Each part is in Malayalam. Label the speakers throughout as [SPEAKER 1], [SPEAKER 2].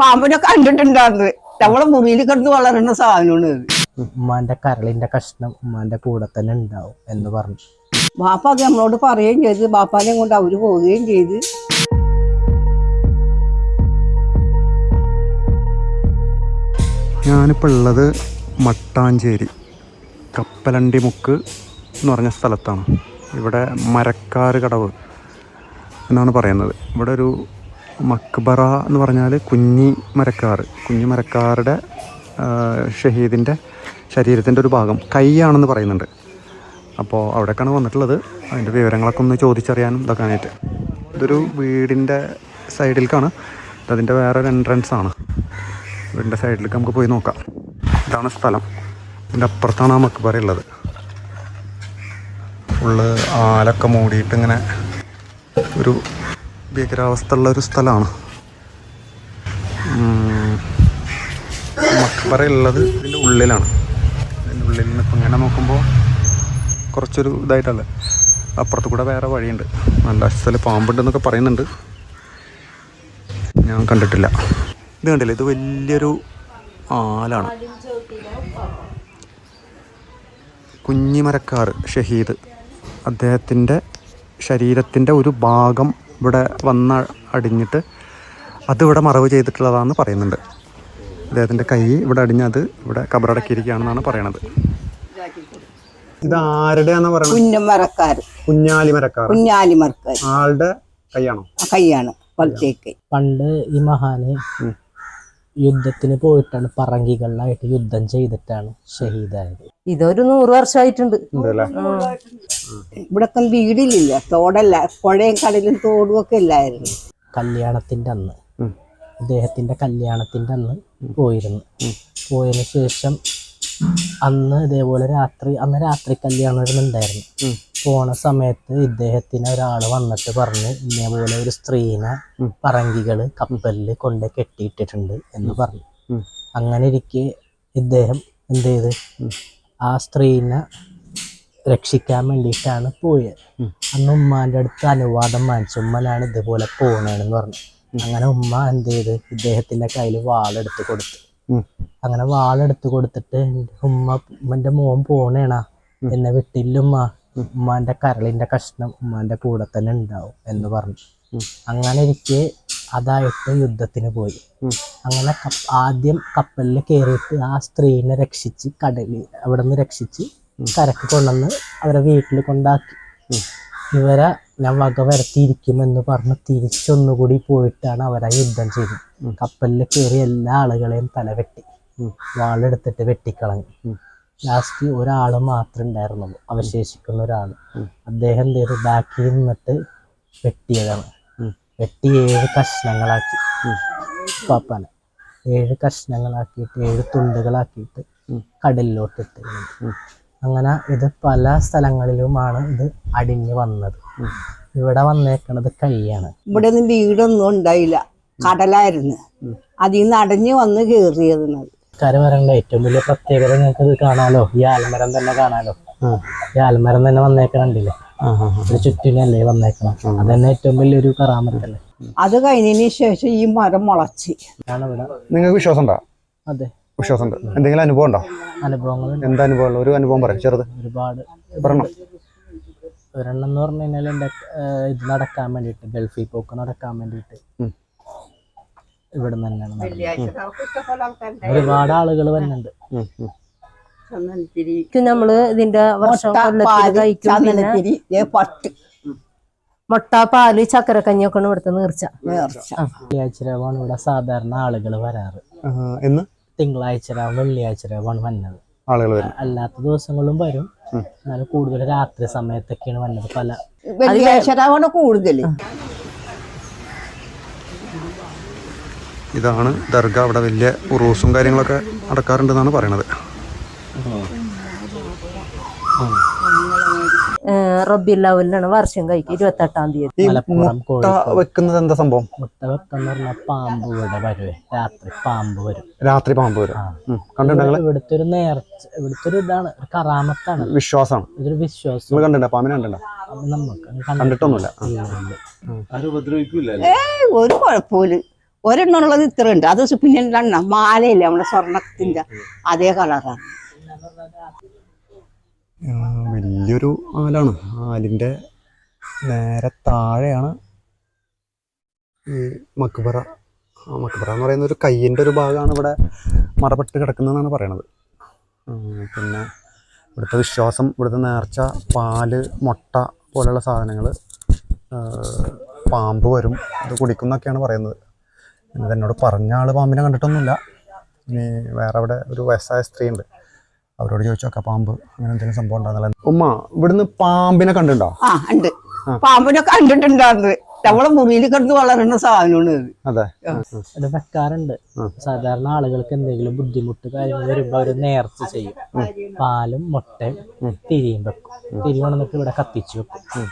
[SPEAKER 1] പാമ്പിനെ കണ്ടിട്ടുണ്ടായിരുന്നു നമ്മളെ മുറിയിൽ കിടന്ന് വളരുന്ന സാധനമാണ്
[SPEAKER 2] ഉമ്മാന്റെ കരളിന്റെ കഷ്ണം ഉമ്മാന്റെ കൂടെ തന്നെ ഉണ്ടാവും എന്ന് പറഞ്ഞു.
[SPEAKER 1] ബാപ്പ അത് നമ്മളോട് പറയുകയും ചെയ്ത്. ബാപ്പാനെ കൊണ്ട് അവർ പോവുകയും ചെയ്ത്.
[SPEAKER 3] ഞാനിപ്പോൾ ഉള്ളത് മട്ടാഞ്ചേരി കപ്പലണ്ടി മുക്ക് എന്ന് പറഞ്ഞ സ്ഥലത്താണ്. ഇവിടെ മരക്കാർ കടവ് എന്നാണ് പറയുന്നത്. ഇവിടെ ഒരു മക്ബറ എന്ന് പറഞ്ഞാൽ കുഞ്ഞി മരക്കാർ. കുഞ്ഞി മരക്കാരുടെ ഷഹീദിന്റെ ശരീരത്തിന്റെ ഒരു ഭാഗം കൈയാണെന്ന് പറയുന്നുണ്ട്. അപ്പോൾ അവിടേക്കാണ് വന്നിട്ടുള്ളത്. അതിന്റെ വിവരങ്ങളൊക്കെ ഒന്ന് ചോദിച്ചറിയാനും ഇതൊക്കെ ഇതൊരു വീടിന്റെ സൈഡിലേക്കാണ് അതിന്റെ വേറൊരു എൻട്രൻസ് ആണ്. വീടിന്റെ സൈഡിലേക്ക് നമുക്ക് പോയി നോക്കാം. ഇതാണ് സ്ഥലം. ഇതിന്റെ അപ്പുറത്താണ് ആ മക്ബറ ഉള്ളത്. ഫുള്ള് ആലൊക്കെ മൂടിയിട്ട് ഇങ്ങനെ ഒരു ഭീകരാവസ്ഥ ഉള്ള ഒരു സ്ഥലമാണ്. മക്ബറ ഉള്ളത് ഇതിന്റെ ഉള്ളിലാണ്. ഇതിന്റെ ഉള്ളിൽ നിന്ന് ഇപ്പം ഇങ്ങനെ നോക്കുമ്പോൾ കുറച്ചൊരു ഇതായിട്ടല്ല? അപ്പുറത്ത് കൂടെ വേറെ വഴിയുണ്ട്. നല്ല അസ്ഥല പാമ്പുണ്ടെന്നൊക്കെ പറയുന്നുണ്ട്. ഞാൻ കണ്ടിട്ടില്ല. ഇത് കണ്ടില്ല? ഇത് വലിയൊരു ആലാണ്. കുഞ്ഞിമരക്കാർ ഷഹീദ് അദ്ദേഹത്തിന്റെ ശരീരത്തിന്റെ ഒരു ഭാഗം ഇവിടെ വന്ന അടിഞ്ഞിട്ട് അതിവിടെ മറവ് ചെയ്തിട്ടുള്ളതാണെന്ന് പറയുന്നുണ്ട്. അദ്ദേഹത്തിന്റെ കൈ ഇവിടെ അടിഞ്ഞത് ഇവിടെ കബറടക്കിയിരിക്കുകയാണെന്നാണ് പറയണത്. ഇത് ആരുടെയാണെന്ന് പറയുന്നത്
[SPEAKER 1] കുഞ്ഞമരക്കാര്.
[SPEAKER 3] കുഞ്ഞാലി മരക്കാർ
[SPEAKER 1] കുഞ്ഞാലിമരക്കാർ
[SPEAKER 3] ആളുടെ കൈയാണോ?
[SPEAKER 1] ആ കൈയാണ് വലത്തേക്ക്
[SPEAKER 2] പണ്ട് ഈ മഹാന് യുദ്ധത്തിന് പോയിട്ടാണ് പറങ്കികളിലായിട്ട് യുദ്ധം ചെയ്തിട്ടാണ് ഷഹീദായത്.
[SPEAKER 4] ഇതൊരു നൂറ് വർഷമായിട്ടുണ്ട്
[SPEAKER 3] അല്ലേ
[SPEAKER 1] ഇവിടൊക്കെ വീടിലില്ല തോടല്ല പുഴയും കടലും തോടും ഒക്കെ ഇല്ലായിരുന്നു.
[SPEAKER 2] കല്യാണത്തിന്റെ അന്ന്. അദ്ദേഹത്തിന്റെ കല്യാണത്തിന്റെ അന്ന് പോയിരുന്നു. പോയതിന് ശേഷം അന്ന് ഇതേപോലെ രാത്രി അന്ന് രാത്രി കല്യാണം ഉണ്ടായിരുന്നു. പോണ സമയത്ത് ഇദ്ദേഹത്തിന് ഒരാൾ വന്നിട്ട് പറഞ്ഞ് ഇതേപോലെ ഒരു സ്ത്രീനെ
[SPEAKER 3] പറങ്കികൾ
[SPEAKER 2] പറങ്കികൾ കപ്പലിൽ കൊണ്ട് കെട്ടിയിട്ടിട്ടുണ്ട് എന്ന് പറഞ്ഞു. അങ്ങനെ ഇരിക്കെ ഇദ്ദേഹം എന്ത് ചെയ്ത്? ആ സ്ത്രീനെ രക്ഷിക്കാൻ വേണ്ടിയിട്ടാണ് പോയത്. അന്ന് ഉമ്മാന്റെ അടുത്ത് അനുവാദം വാങ്ങിച്ചു ഉമ്മനാണ് ഇതുപോലെ പോണേന്ന് പറഞ്ഞു. അങ്ങനെ ഉമ്മ എന്ത് ചെയ്ത്? ഇദ്ദേഹത്തിന്റെ കയ്യിൽ വാളെടുത്ത് കൊടുത്തു. അങ്ങനെ വാളെടുത്ത് കൊടുത്തിട്ട് ഉമ്മ ഉമ്മന്റെ മോൻ പോണേണാ എന്നെ വിട്ടില്ലുമ്മ ഉമ്മാന്റെ കരളിന്റെ കഷ്ണം ഉമ്മാന്റെ കൂടെ തന്നെ ഉണ്ടാവും എന്ന് പറഞ്ഞു. അങ്ങനെ ഇരിക്കെ അതായിട്ട് യുദ്ധത്തിന് പോയി. അങ്ങനെ ആദ്യം കപ്പലിൽ കയറിയിട്ട് ആ സ്ത്രീനെ രക്ഷിച്ച് കടലിൽ അവിടെ നിന്ന് രക്ഷിച്ച് കരക്ക് കൊണ്ടുവന്ന് അവരെ വീട്ടിൽ കൊണ്ടാക്കി. ഇവരെ ഞാൻ വക വരത്തിയിരിക്കുമെന്ന് പറഞ്ഞ് തിരിച്ചൊന്നുകൂടി പോയിട്ടാണ് അവരെ യുദ്ധം ചെയ്തത്. കപ്പലിൽ കയറി എല്ലാ ആളുകളെയും തല വെട്ടി. വാളെടുത്തിട്ട് വെട്ടിക്കളഞ്ഞു. ലാസ്റ്റ് ഒരാൾ മാത്രമേ ഉണ്ടായിരുന്നുള്ളൂ അവശേഷിക്കുന്ന ഒരാൾ അദ്ദേഹം എന്ത് ചെയ്തു ബാക്കിൽ നിന്നിട്ട് വെട്ടിയതാണ്. വെട്ടി ഏഴ് കഷ്ണങ്ങളാക്കി. പാപ്പാനെ ഏഴ് കഷ്ണങ്ങളാക്കിയിട്ട് ഏഴ് തുണ്ടുകളാക്കിയിട്ട്. കടലിലോട്ടിട്ട്. അങ്ങനെ ഇത് പല സ്ഥലങ്ങളിലുമാണ് ഇത് അടിഞ്ഞു വന്നത്. ഇവിടെ വന്നേക്കണത് കൈയാണ്
[SPEAKER 1] ഇവിടെ നിന്ന് വീടൊന്നും ഉണ്ടായില്ല. കടലായിരുന്നു. അതിൽ നിന്ന് അടഞ്ഞു വന്ന് കയറിയതിനത്
[SPEAKER 2] കരമരങ്ങളുടെ ഏറ്റവും വലിയ പ്രത്യേകത നിങ്ങൾക്ക് ഇത് കാണാലോ? ഈ ആൽമരം തന്നെ കാണാലോ. ഈ ആൽമരം തന്നെ വന്നേക്കണുണ്ടല്ലേ?
[SPEAKER 3] ആ.
[SPEAKER 2] ഒരു ചുറ്റിനല്ലേ വന്നേക്കണം അതന്നെ ഏറ്റവും വലിയൊരു കറാമത്തല്ലേ?
[SPEAKER 1] അത് കഴിഞ്ഞതിന് ശേഷം ഈ മരം മുളച്ച്.
[SPEAKER 3] നിങ്ങൾക്ക് വിശ്വാസം ഉണ്ടോ
[SPEAKER 2] അതെ.
[SPEAKER 3] വിശ്വാസമുണ്ട്. എന്തെങ്കിലും അനുഭവം ഉണ്ടോ?
[SPEAKER 2] അനുഭവങ്ങൾ
[SPEAKER 3] എന്താ അനുഭവം? ഒരു അനുഭവം പറയാം ചെറുത്.
[SPEAKER 2] ഒരുപാട്.
[SPEAKER 3] പറഞ്ഞു
[SPEAKER 2] ഒരെണ്ണം. എന്ന് പറഞ്ഞു കഴിഞ്ഞാൽ എന്റെ ഇത് നടക്കാൻ വേണ്ടിയിട്ട് ഗൾഫിൽ പോക്ക് നടക്കാൻ വേണ്ടിയിട്ട്. ഇവിടെ തന്നെയാണ്. ഒരുപാട് ആളുകൾ വരുന്നുണ്ട്.
[SPEAKER 4] നമ്മൾ ഇതിന്റെ
[SPEAKER 1] പട്ട്.
[SPEAKER 4] മുട്ട പാൽ ചക്കരക്കഞ്ഞിയൊക്കെയാണ് ഇവിടുത്തെ നേർച്ച.
[SPEAKER 1] നേർച്ച.
[SPEAKER 2] വെള്ളിയാഴ്ച രാവാണ് ഇവിടെ സാധാരണ ആളുകൾ വരാറ്.
[SPEAKER 3] എന്ന്?
[SPEAKER 2] തിങ്കളാഴ്ച വെള്ളിയാഴ്ച രാവാണ് വന്നത്.
[SPEAKER 3] ആളുകൾ വരും.
[SPEAKER 2] അല്ലാത്ത ദിവസങ്ങളിലും വരും. എന്നാലും കൂടുതൽ രാത്രി സമയത്തൊക്കെയാണ് വന്നത്. പല
[SPEAKER 1] വെള്ളിയാഴ്ച രാവാണ് കൂടുതൽ.
[SPEAKER 3] ഇതാണ് ദർഗ. അവിടെ വലിയ ഉറൂസും കാര്യങ്ങളൊക്കെ നടക്കാറുണ്ടെന്നാണ് പറയണത്.
[SPEAKER 4] റബ്ബി ലെവലിലാണ് വർഷം കഴിക്കുക ഇരുപത്തെട്ടാം തീയതി.
[SPEAKER 3] മുട്ട വെക്കുന്നത് എന്താ സംഭവം?
[SPEAKER 2] മുട്ട വെക്കുന്ന പറഞ്ഞാൽ പാമ്പ് ഇവിടെ വരുവേ രാത്രി പാമ്പ് വരും.
[SPEAKER 3] രാത്രി പാമ്പ് വരും. കണ്ടിട്ടുണ്ടെങ്കിൽ
[SPEAKER 2] ഇവിടുത്തെ ഒരു നേർച്ച ഇവിടുത്തെ ഒരു ഇതാണ് ഒരു കറാമത്താണ്.
[SPEAKER 3] വിശ്വാസമാണ്
[SPEAKER 2] ഇതൊരു വിശ്വാസം.
[SPEAKER 3] നിങ്ങൾ കണ്ടിട്ടുണ്ടോ? പാമ്പിനെ കണ്ടിട്ടുണ്ടോ?
[SPEAKER 2] നമുക്ക്
[SPEAKER 3] കണ്ടിട്ടൊന്നുമില്ല.
[SPEAKER 1] ഏയ് ഒരു കുഴപ്പമില്ല ഒരെണ്ണം ഉള്ളത് ഇത്ര ഉണ്ട് അത് പിന്നെ മാലയില്ലേ നമ്മുടെ സ്വർണത്തിന്റെ അതേ കളറാണ്.
[SPEAKER 3] വലിയൊരു ആലാണ്. ആലിന്റെ നേരെ താഴെയാണ് ഈ മക്ബറ. മക്ബറ എന്ന് പറയുന്ന ഒരു കയ്യിന്റെ ഒരു ഭാഗമാണ് ഇവിടെ മറപ്പെട്ട് കിടക്കുന്നതെന്നാണ് പറയണത്. പിന്നെ ഇവിടുത്തെ വിശ്വാസം ഇവിടുത്തെ നേർച്ച പാൽ മുട്ട പോലെയുള്ള സാധനങ്ങൾ പാമ്പ് വരും അത് കുടിക്കുന്നൊക്കെയാണ് പറയുന്നത്. എന്നിട്ട് എന്നോട് പറഞ്ഞ ആൾ പാമ്പിനെ കണ്ടിട്ടൊന്നുമില്ല. ഇനി വേറെ അവിടെ ഒരു വയസ്സായ സ്ത്രീ ഉണ്ട് അവരോട് ചോദിച്ചോക്കെ പാമ്പ് അങ്ങനെ എന്തെങ്കിലും സംഭവം ഉണ്ടാകുന്നില്ല ഉമ്മ ഇവിടുന്ന് പാമ്പിനെ കണ്ടിട്ടുണ്ടോ?
[SPEAKER 1] ആ ഉണ്ട്. പാമ്പിനെ കണ്ടിട്ടുണ്ടായിരുന്നു. നമ്മളെ മുറിയിൽ കിടന്ന് വളരുന്ന സാധനമാണ്
[SPEAKER 3] അതെ.
[SPEAKER 2] അത് വെക്കാറുണ്ട്. സാധാരണ ആളുകൾക്ക് എന്തെങ്കിലും ബുദ്ധിമുട്ട് കാര്യങ്ങൾ വരുമ്പോ അവർ നേർച്ച ചെയ്യും. പാലും മുട്ടയും തിരിയും വെക്കും. തിരി കൊണ്ടിട്ട് ഇവിടെ കത്തിച്ചു വെക്കും.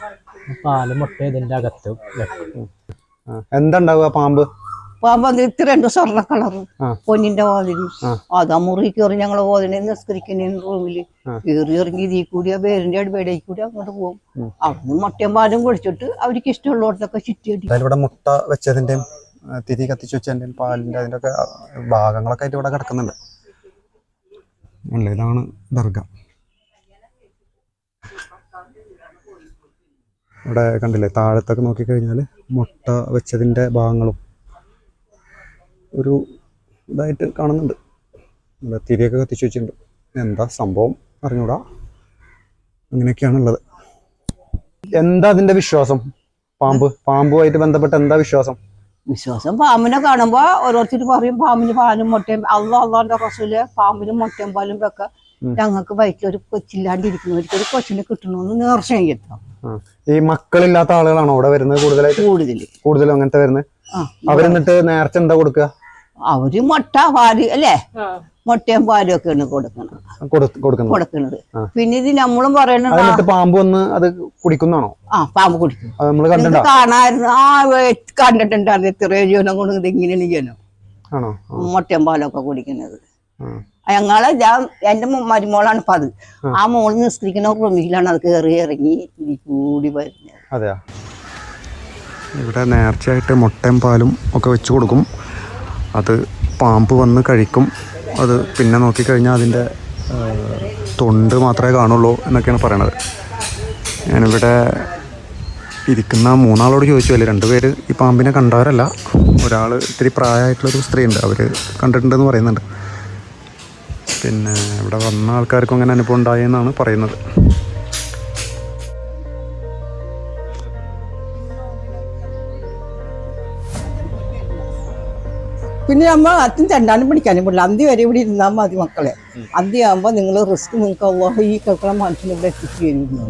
[SPEAKER 2] പാലും മുട്ടയും ഇതിന്റെ അകത്ത് വെക്കും.
[SPEAKER 3] എന്താ ഉണ്ടാവുക പാമ്പ്?
[SPEAKER 1] പാമ്പ് അത് ഇത്ര ഉണ്ട് സ്വർണ കളറും പൊന്നിന്റെ വാതിലും. അതാ മുറി കയറി ഞങ്ങളെ ഓതിനെ നിസ്കരിക്കുന്ന റൂമിൽ കയറി ഇറങ്ങി ഇതിൽ കൂടി ആ പേരിന്റെ അടുപ്പേടയിൽ കൂടി അങ്ങോട്ട് പോകും. അവിടുന്ന് മുട്ടയും പാലും കുടിച്ചിട്ട് അവർക്ക് ഇഷ്ടമുള്ളടത്തൊക്കെ ചുറ്റിയടി
[SPEAKER 3] ഇവിടെ മുട്ട വെച്ചതിന്റെ തിരി കത്തിച്ചു വെച്ചതിന്റെ പാലിന്റെ അതിന്റെ ഒക്കെ ഭാഗങ്ങളൊക്കെ ആയിട്ട് ഇവിടെ കിടക്കുന്നുണ്ട്. ഇതാണ് ദർഗ. ഇവിടെ കണ്ടില്ലേ താഴത്തൊക്കെ നോക്കിക്കഴിഞ്ഞാൽ മുട്ട വെച്ചതിന്റെ ഭാഗങ്ങളും ഒരു ഇതായിട്ട് കാണുന്നുണ്ട്. ഇവിടെ തിരിയൊക്കെ കത്തിച്ചു വെച്ചിട്ടുണ്ട്. എന്താ സംഭവം? അറിഞ്ഞൂടാ. അങ്ങനെയൊക്കെയാണുള്ളത്. എന്താ അതിന്റെ വിശ്വാസം? പാമ്പ് പാമ്പുമായിട്ട് ബന്ധപ്പെട്ട് എന്താ വിശ്വാസം?
[SPEAKER 1] വിശ്വാസം പാമ്പിനെ കാണുമ്പോ ഓരോരുത്തർ പറയും പാമ്പിന് പാലും മുട്ടയും അള്ളാ അള്ളാന്റെ റസൂൽ പാമ്പിനും മുട്ടയും പാലും ഒക്കെ ഞങ്ങൾക്ക് വയറ്റിലൊരു കൊച്ചില്ലാണ്ടിരിക്കുന്നവർക്ക് ഒരു കൊച്ചിനെ കിട്ടണമെന്ന് നേർച്ചയും കിട്ടാം.
[SPEAKER 3] ഈ മക്കളില്ലാത്ത ആളുകളാണോ അവിടെ വരുന്നത് കൂടുതലായിട്ട്?
[SPEAKER 1] കൂടുതൽ
[SPEAKER 3] കൂടുതലും അങ്ങനത്തെ വരുന്നത്? അവരെന്നിട്ട് നേർച്ച എന്താ കൊടുക്കുക?
[SPEAKER 1] അവർ മുട്ട പാൽ അല്ലേ? മുട്ടയും പാലും ഒക്കെ കൊടുക്കണം
[SPEAKER 3] കൊടു- കൊടുക്കുന്നത്.
[SPEAKER 1] പിന്നെ ഇത് നമ്മളും
[SPEAKER 3] പറയണത് പാമ്പ് വന്ന് അത് കുടിക്കുന്നാണോ
[SPEAKER 1] ആ പാമ്പ് കുടിക്കും. കാണായിരുന്നു. ആ കണ്ടിട്ടുണ്ട്. കണ്ടിട്ടുണ്ടായിരുന്നു ഇത്രയും ജീവനം കൊണ്ട് ഇങ്ങനെയാണ്
[SPEAKER 3] ജീവനം
[SPEAKER 1] മുട്ടയും പാലൊക്കെ കുടിക്കുന്നത്. ഞങ്ങളെ ഞാൻ എന്റെ മോ- മരുമോളാണ് ഇപ്പൊ അത്. ആ. മോൾ നിസ്കരിക്കുന്ന റൂമിലാണ് അത് കയറി ഇറങ്ങി കൂടി വരുന്നത്.
[SPEAKER 3] ഇവിടെ നേർച്ചയായിട്ട് മുട്ടയും പാലും ഒക്കെ വെച്ച് കൊടുക്കും. അത് പാമ്പ് വന്ന് കഴിക്കും. അത് പിന്നെ നോക്കിക്കഴിഞ്ഞാൽ അതിന്റെ തൊണ്ട് മാത്രമേ കാണുള്ളൂ എന്നൊക്കെയാണ് പറയണത്. ഞാനിവിടെ ഇരിക്കുന്ന മൂന്നാളോട് ചോദിച്ചു അല്ലേ രണ്ടുപേര് ഈ പാമ്പിനെ കണ്ടവരല്ല? ഒരാൾ ഇത്തിരി പ്രായമായിട്ടുള്ളൊരു സ്ത്രീയുണ്ട്. അവർ കണ്ടിട്ടുണ്ടെന്ന് പറയുന്നുണ്ട്. പിന്നെ ഇവിടെ വന്ന ആൾക്കാർക്കും അങ്ങനെ അനുഭവം ഉണ്ടായെന്നാണ് പറയുന്നത്.
[SPEAKER 1] പിന്നെ നമ്മൾ അച്ഛൻ ചെണ്ടാനും പിടിക്കാനും പാടില്ല അന്തി വരെ ഇവിടെ ഇരുന്നാൽ മതി മക്കളെ. അന്തി ആകുമ്പോൾ നിങ്ങൾ റിസ്ക് നിങ്ങൾക്ക് ഈ കേൾക്കണ മനുഷ്യനെ ഇവിടെ എത്തിച്ചു തരുന്നു.